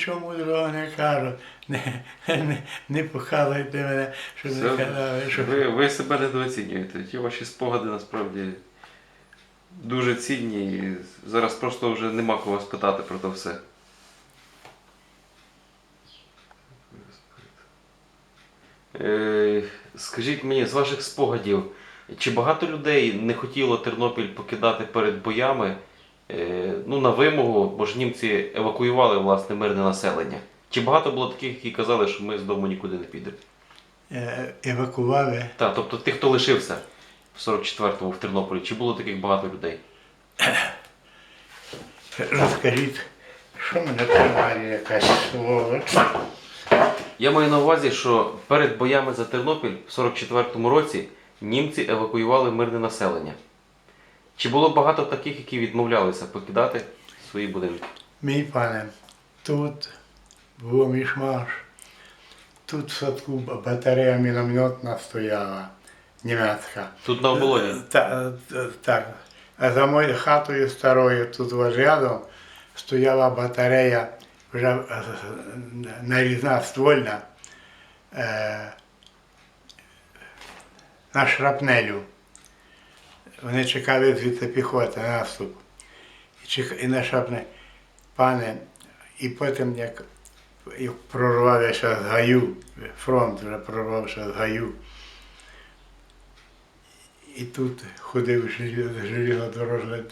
Чому другого не кажу, не, не, не показуйте мене, щоб не казали, що ви, ви себе недооцінюєте. Ті ваші спогади насправді дуже цінні. І зараз просто вже нема кого спитати про то все. Е, Скажіть мені, з ваших спогадів, чи багато людей не хотіло Тернопіль покидати перед боями? Е, Ну, на вимогу, бо ж німці евакуювали власне мирне населення. Чи багато було таких, які казали, що ми з дому нікуди не підемо? е, евакували. Так, тобто тих, хто лишився в 44-му в Тернополі, чи було таких багато людей? Розкажіть, що мене тримає якась слово. Я маю на увазі, що перед боями за Тернопіль в 44-му році німці евакуювали мирне населення. Чи було багато таких, які відмовлялися покидати свої будинки? Мій пане, тут був мішмаш. Тут в садку батарея мінометна стояла, німецька. Тут на оболоні. Та- та- Так. А за моєю хатою старою тут рядом стояла батарея вже е, нарізна ствольна е, на шрапнелю. Вони чекали звідти піхоти наступ. І, чек... і на шрапнель. Пане, і потім як, як прорвався з гаю, фронт вже прорвався з гаю. І тут ходив железнодорожний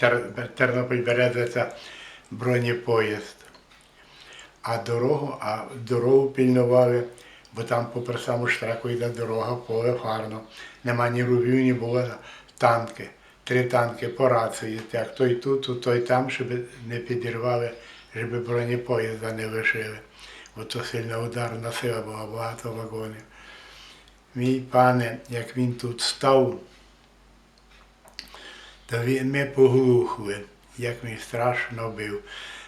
Тер- Тернопіль Березиця бронепоїзд. А дорогу, а дорогу пільнували, бо там попри саму штреку йде дорога, поле фарно. Нема ні рубів, ні було танки. Три танки по рації, як той тут, то той там, щоб не підірвали, щоб бронепоїзда не лишили. Бо то сильна ударна сила була, багато вагонів. Мій пане, як він тут став, то він, ми поглухли, як він страшно бив.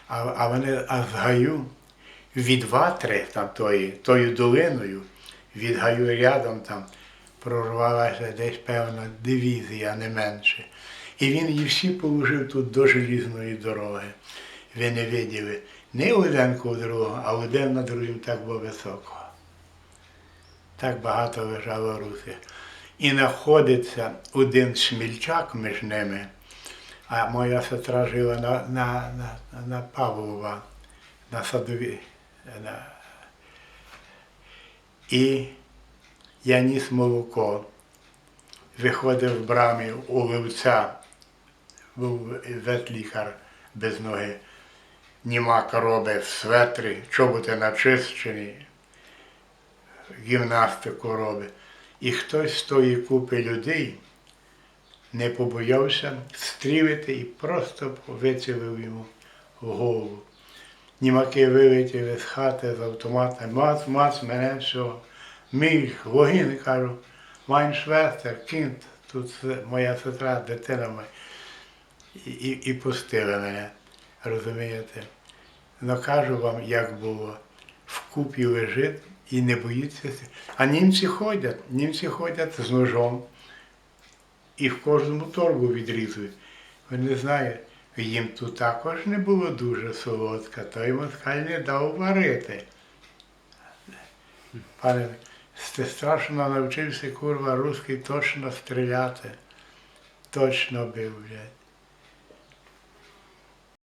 А, а вони а з гаю від ватри, там тої, тою долиною, від гаю рядом там прорвалася десь певна дивізія, не менше. І він її всі положив тут до желізної дороги. Ви не виділи не один коло другого, а один на другим так було високо. Так багато лежало руси. І знаходиться один смільчак між ними, а моя сестра жила на, на, на, на Павлова, на садові. На... І я ніс молоко, виходив в брамі у вивця, був ветлікар без ноги, німа короби в светрі, чоботи начищені, гімнастику робить. І хтось з тої купи людей не побоявся стрілити і просто вицілив йому в голову. Німаки вилетіли з хати з автомата, мац, мац, мене все. Мій вогін, кажу, майн швестер, кінт, тут моя сестра, дитина моя. І, і, пустили мене, розумієте? Ну кажу вам, як було. Вкупі лежить і не боїться. А німці ходять, німці ходять з ножом і в кожному торбу відрізують. Ви не знаєте, їм тут також не було дуже солодка, той москаль не дав варити. Пане, ти страшно навчився, курва, русський точно стріляти. Точно бив, блядь.